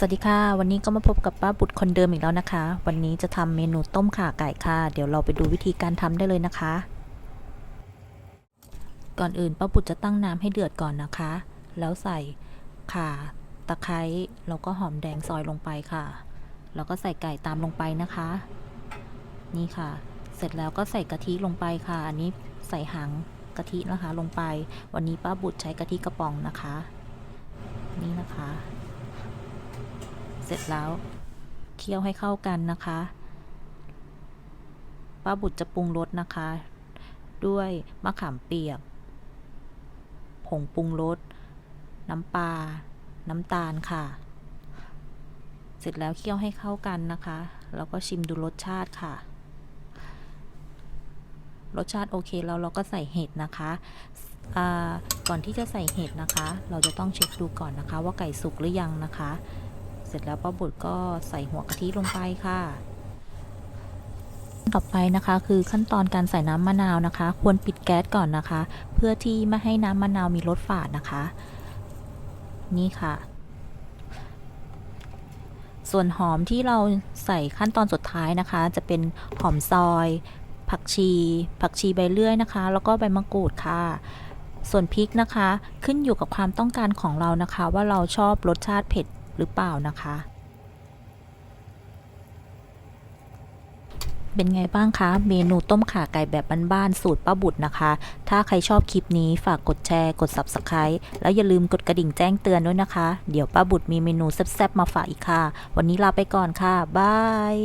สวัสดีค่ะ วันนี้ก็มาพบกับป้าบุตรคนเดิมอีกแล้วนะคะ วันนี้จะทำเมนูต้มข่าไก่ค่ะ เดี๋ยวเราไปดูวิธีการทำได้เลยนะคะ ก่อนอื่นป้าบุตรจะตั้งน้ำให้เดือดก่อนนะคะ แล้วใส่ข่าตะไคร้แล้วก็หอมแดงซอยลงไปค่ะ แล้วก็ใส่ไก่ตามลงไปนะคะ นี่ค่ะ เสร็จแล้วก็ใส่กะทิลงไปค่ะ อันนี้ใส่หางกะทินะคะลงไป วันนี้ป้าบุตรใช้กะทิกระป๋องนะคะ นี่นะคะ เสร็จแล้ว เคี่ยวให้เข้ากันนะคะป้าบุตรจะปรุงรสนะคะ ด้วยมะขามเปียก ผงปรุงรส น้ำปลา น้ำตาลค่ะ เสร็จแล้วเคี่ยวให้เข้ากันนะคะ แล้วก็ชิมดูรสชาติค่ะ รสชาติโอเคแล้วเราก็ใส่เห็ดนะคะก่อนที่จะใส่เห็ดนะคะ เราจะต้องเช็คดูก่อนนะคะ ว่าไก่สุกหรือยังนะคะ เสร็จแล้วป้าบุตรก็ใส่หัวกะทิลงไปค่ะต่อไปนะคะคือขั้นตอนการใส่น้ำมะนาวนะคะ ควรปิดแก๊สก่อนนะคะ เพื่อที่ไม่ให้น้ำมะนาวมีรสฝาดนะคะ นี่ค่ะ ส่วนหอมที่เราใส่ขั้นตอนสุดท้ายนะคะ จะเป็นหอมซอย ผักชี ผักชีใบเลื่อยนะคะ แล้วก็ใบมะกรูดค่ะ ส่วนพริกนะคะ ขึ้นอยู่กับความต้องการของเรานะคะ ว่าเราชอบรสชาติเผ็ด หรือเปล่านะคะ เป็นไงบ้างคะ เมนูต้มข่าไก่แบบบ้านๆสูตรป้าบุตรนะคะ ถ้าใครชอบคลิปนี้ฝากกดแชร์ กด Subscribe แล้วอย่าลืมกดกระดิ่งแจ้งเตือนด้วยนะคะ เดี๋ยวป้าบุตรมีเมนูแซ่บๆมาฝากอีกค่ะ วันนี้ลาไปก่อนค่ะบาย